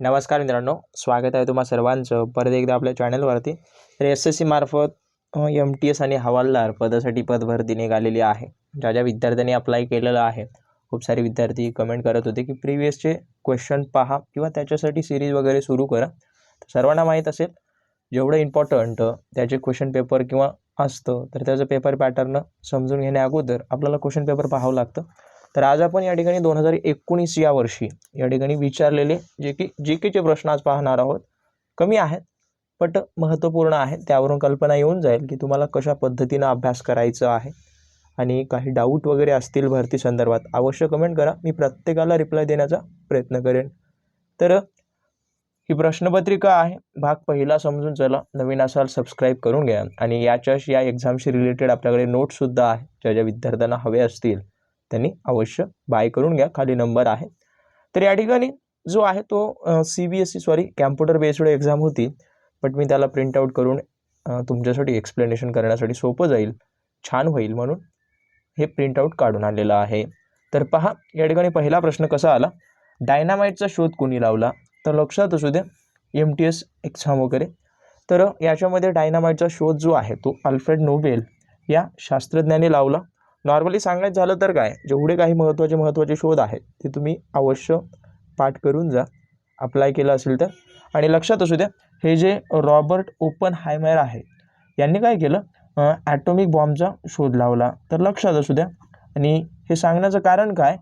नमस्कार मित्रांनो स्वागत आहे तुम्हा सर्वांचं परत एकदा आपल्या चॅनलवरती. तर एस एस सी मार्फत एम टी एस आणि हवालदार पदासाठी पदभरती निघालेली आहे. ज्या ज्या विद्यार्थ्यांनी अप्लाय केलेलं आहे खूप सारे विद्यार्थी कमेंट करत होते की प्रिवियसचे क्वेश्चन पहा किंवा त्याच्यासाठी सिरीज वगैरे सुरू करा. सर्वांना माहीत असेल जेवढं इम्पॉर्टंट त्याचे क्वेश्चन पेपर किंवा असतं तर त्याचं पेपर पॅटर्न समजून घेण्या अगोदर आपल्याला क्वेश्चन पेपर पाहावं लागतं. तर आज आपण या ठिकाणी दोन हजार एकोणीस या वर्षी या ठिकाणी विचारलेले जे की जी केचे प्रश्न आज पाहणार आहोत. कमी आहेत बट महत्त्वपूर्ण आहेत. त्यावरून कल्पना येऊन जाईल की तुम्हाला कशा पद्धतीनं अभ्यास करायचा आहे आणि काही डाऊट वगैरे असतील भरती संदर्भात अवश्य कमेंट करा. मी प्रत्येकाला रिप्लाय देण्याचा प्रयत्न करेन. तर ही प्रश्नपत्रिका आहे. भाग पहिला समजून चला. नवीन असाल सबस्क्राईब करून घ्या. आणि याच्याशी या एक्झामशी रिलेटेड आपल्याकडे नोट्ससुद्धा आहे ज्या ज्या विद्यार्थ्यांना हवे असतील. त्यांनी अवश्य बाय करून घ्या. खाली नंबर आहे. तर या ठिकाणी जो आहे तो C B S C sorry computer based exam होती. बट मी त्याला प्रिंट आऊट करून तुमच्यासाठी एक्सप्लेनेशन करण्यासाठी सोपं जाईल छान होईल म्हणून हे प्रिंट आऊट काढून आलेलं आहे. तर पहा या ठिकाणी पहिला प्रश्न कसा आला? डायनामाईटचा शोध कोणी लावला? तर लक्षात असू द्या एम टी एस एक्झाम वगैरे. तर याच्यामध्ये डायनामाईटचा शोध जो आहे तो अल्फ्रेड नोबेल या शास्त्रज्ञाने लावला. नॉर्मली सांगायचं झालं तर काय? जेवढे काही महत्त्वाचे महत्त्वाचे शोध आहेत ते तुम्ही अवश्य पाठ करून जा. अप्लाय केलं असेल तर. आणि लक्षात असू द्या हे जे रॉबर्ट ओपन हायमेर आहे यांनी काय केलं? ॲटॉमिक बॉम्बचा शोध लावला. तर लक्षात असू द्या. आणि हे सांगण्याचं कारण काय?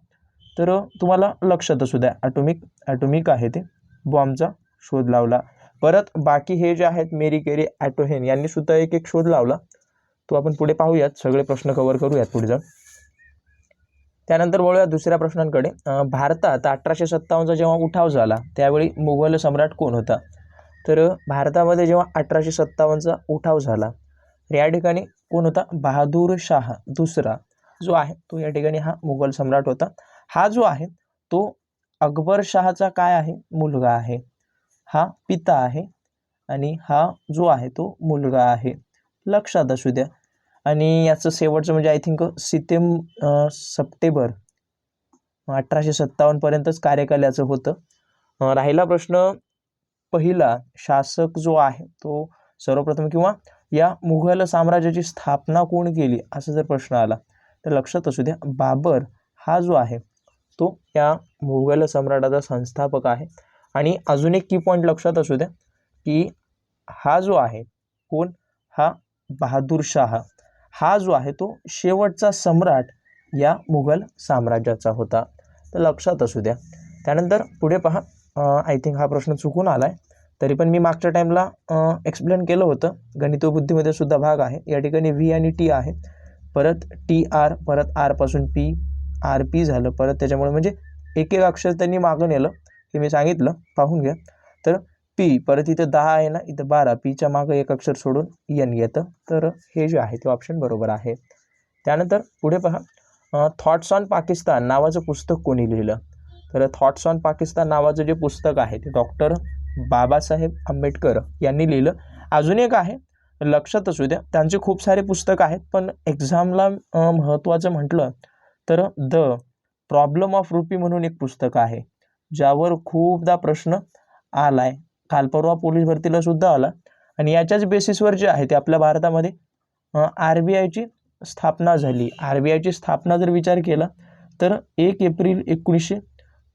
तर तुम्हाला लक्षात असू द्या ॲटॉमिक ॲटॉमिक आहे ते. बॉम्बचा शोध लावला. परत बाकी हे जे आहेत मेरी केरी ॲटोहेन यांनी सुद्धा एक एक शोध लावला. तो आपण पुढे पाहूयात. सगळे प्रश्न कवर करूयात पुढे जाऊन त्यानंतर वळूया दुसऱ्या प्रश्नांकडे. भारतात अठराशे सत्तावन्नचा जेव्हा उठाव झाला त्यावेळी मुघल सम्राट कोण होता? तर भारतामध्ये जेव्हा अठराशे सत्तावन्नचा उठाव झाला तर या ठिकाणी कोण होता? बहादूर शाह दुसरा जो आहे तो या ठिकाणी हा मुघल सम्राट होता. हा जो आहे तो अकबर शहाचा काय आहे? मुलगा आहे. हा पिता आहे आणि हा जो आहे तो मुलगा आहे. लक्षात असू द्या. आणि याचं शेवटचं म्हणजे आय थिंक सितेम सप्टेंबर अठराशे सत्तावन्नपर्यंतच कार्यकाल याचं होतं. राहिला प्रश्न पहिला शासक जो आहे तो सर्वप्रथम किंवा या मुघल साम्राज्याची स्थापना कोण केली? असा जर प्रश्न आला तर लक्षात असू द्या बाबर हा जो आहे तो या मुघल सम्राटाचा संस्थापक आहे. आणि अजून एक की पॉईंट लक्षात असू द्या की हा जो आहे कोण? हा बहादूर शाह. हा जो आहे तो शेवटचा सम्राट या मुघल साम्राज्याचा होता. तर लक्षात असू द्या. त्यानंतर पुढे पहा आय थिंक हा प्रश्न चुकून आला आहे तरी पण मी मागच्या टाईमला एक्सप्लेन केलं होतं. गणितोबुद्धीमध्ये सुद्धा भाग आहे. या ठिकाणी व्ही आणि टी आहे. परत टी आर परत आरपासून पी आर पी झालं. परत त्याच्यामुळे म्हणजे एक एक अक्षर त्यांनी मागं नेलं हे मी सांगितलं. पाहून घ्या. तर पी परत इथं दहा आहे ना इथं बारा. पीच्या मागं एक अक्षर सोडून यन येतं. तर हे जे आहे ते ऑप्शन बरोबर आहे. त्यानंतर पुढे पहा. थॉट्स ऑन पाकिस्तान नावाचं पुस्तक कोणी लिहिलं? तर थॉट्स ऑन पाकिस्तान नावाचं जे पुस्तक आहे ते डॉक्टर बाबासाहेब आंबेडकर यांनी लिहिलं. अजून एक आहे. लक्षात असू द्या. त्यांचे खूप सारे पुस्तक आहेत पण एक्झामला महत्त्वाचं म्हटलं तर द प्रॉब्लम ऑफ रुपी म्हणून एक पुस्तक आहे ज्यावर खूपदा प्रश्न आला आहे कालपरवा पोलीस भरतीला सुद्धा आला. आणि याच्याच बेसिसवर जे आहे ते आपल्या भारतामध्ये आर बी आयची स्थापना झाली. आर बी आयची स्थापना जर विचार केला तर एक एप्रिल एकोणीसशे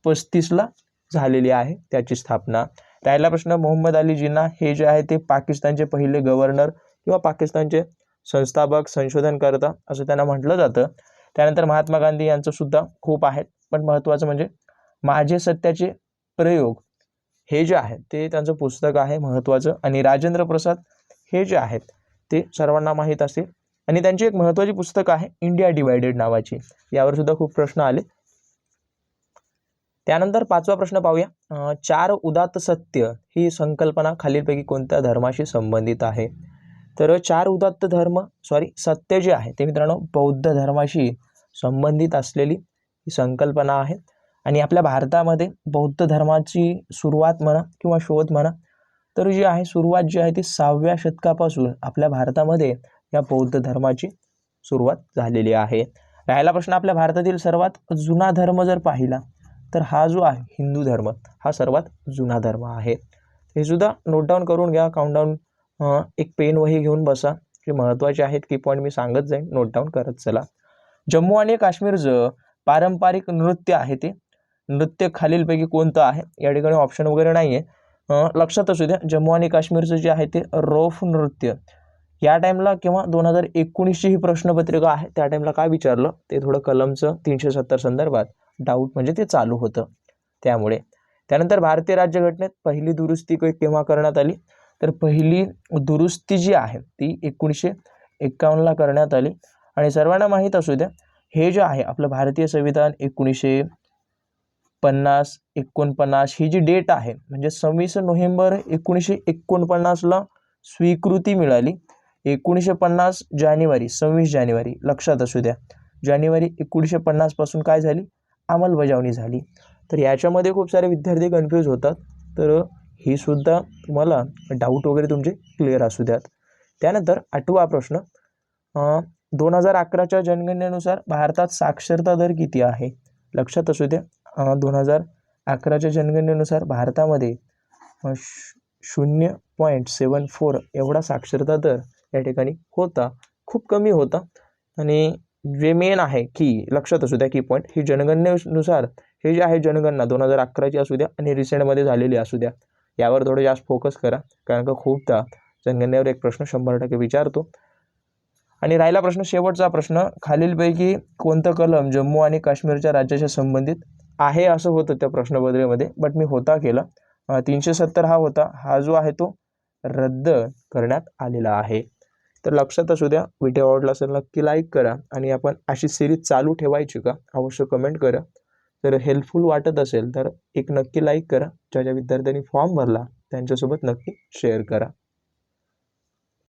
पस्तीसला झालेली आहे त्याची स्थापना. राहिला प्रश्न मोहम्मद अली जिना हे जे आहे ते पाकिस्तानचे पहिले गव्हर्नर किंवा पाकिस्तानचे संस्थापक संशोधनकर्ता असं त्यांना म्हटलं जातं. त्यानंतर महात्मा गांधी यांचं सुद्धा खूप आहेत. पण महत्त्वाचं म्हणजे माझे सत्याचे प्रयोग हे जे आहे ते त्यांचं पुस्तक आहे महत्त्वाचं. आणि राजेंद्र प्रसाद हे जे आहेत ते सर्वांना माहीत असतील. आणि त्यांची एक महत्त्वाची पुस्तक आहे इंडिया डिवायडेड नावाची. यावर सुद्धा खूप प्रश्न आले. त्यानंतर पाचवा प्रश्न पाहूया. चार उदात्त सत्य ही संकल्पना खालीलपैकी कोणत्या धर्माशी संबंधित आहे? तर चार उदात्त धर्म सॉरी सत्य जे आहे ते मित्रांनो बौद्ध धर्माशी संबंधित असलेली ही संकल्पना आहे. आणि आपल्या भारतामध्ये बौद्ध धर्माची सुरुवात म्हणा किंवा शोध म्हणा तर जी आहे सुरुवात जी आहे ती सहाव्या शतकापासून आपल्या भारतामध्ये या बौद्ध धर्माची सुरुवात झालेली आहे. राहिला प्रश्न आपल्या भारतातील सर्वात जुना धर्म जर पाहिला तर हा जो आहे हिंदू धर्म हा सर्वात जुना धर्म आहे. हे सुद्धा नोट डाऊन करून घ्या काउंटडाऊन एक पेन वही घेऊन बसा जे महत्त्वाचे आहेत की पॉईंट मी सांगत जाईन नोट डाऊन करत चला. जम्मू आणि काश्मीरचं पारंपरिक नृत्य आहे ते नृत्य खालीलपैकी कोणतं आहे? या ठिकाणी ऑप्शन वगैरे नाही आहे लक्षात असू द्या जम्मू आणि काश्मीरचं जे आहे ते रोफ नृत्य. या टाईमला किंवा दोन हजार एकोणीसची ही प्रश्नपत्रिका आहे त्या टाईमला काय विचारलं? ते थोडं कलमचं तीनशे सत्तर संदर्भात. डाऊट म्हणजे ते चालू होतं. त्यामुळे. त्यानंतर भारतीय राज्यघटनेत पहिली दुरुस्ती केव्हा करण्यात आली? तर पहिली दुरुस्ती जी आहे ती एकोणीसशे एक्कावन्नला करण्यात आली. आणि सर्वांना माहीत असू द्या हे जे आहे आपलं भारतीय संविधान एकोणीसशे पन्नास एकोणपन्नास ही जी डेट आहे म्हणजे सव्वीस नोव्हेंबर एकोणीसशे एकोणपन्नासला स्वीकृती मिळाली. एकोणीसशे पन्नास जानेवारी सव्वीस जानेवारी लक्षात असू द्या. जानेवारी एकोणीसशे पन्नासपासून काय झाली? अंमलबजावणी झाली. तर याच्यामध्ये खूप सारे विद्यार्थी कन्फ्यूज होतात. तर ही सुद्धा तुम्हाला डाऊट वगैरे तुमचे क्लिअर असू द्यात. त्यानंतर आठवा प्रश्न. दोन हजार अकराच्या जनगणनेनुसार भारतात साक्षरता दर किती आहे? लक्षात असू द्या. दोन हजार अकराच्या जनगणनेनुसार भारतामध्ये श- शून्य पॉईंट सेवन फोर एवढा साक्षरता दर या ठिकाणी होता. खूप कमी होता. आणि जे मेन आहे की लक्षात असू द्या की पॉईंट ही जनगणनेनुसार हे जे आहे जनगणना दोन हजार अकराची असू द्या आणि रिसेंटमध्ये झालेली असू द्या यावर थोडं जास्त फोकस करा. कारण का खूपदा जनगणनेवर एक प्रश्न शंभर टक्के विचारतो. आणि राहिला प्रश्न शेवटचा प्रश्न खालीलपैकी कोणतं कलम जम्मू आणि काश्मीरच्या राज्याच्या संबंधित आहे असं होतं त्या प्रश्नपत्रिकेमध्ये बट मी होता केला. तीनशे सत्तर हा होता. हा जो आहे तो रद्द करण्यात आलेला आहे. तर लक्षात असू द्या व्हिडिओ आवडला असेल नक्की लाईक करा आणि आपण अशी सिरीज चालू ठेवायची का? अवश्य कमेंट करा. जर हेल्पफुल वाटत असेल तर एक नक्की लाईक करा. ज्या ज्या विद्यार्थ्यांनी फॉर्म भरला त्यांच्यासोबत नक्की शेअर करा.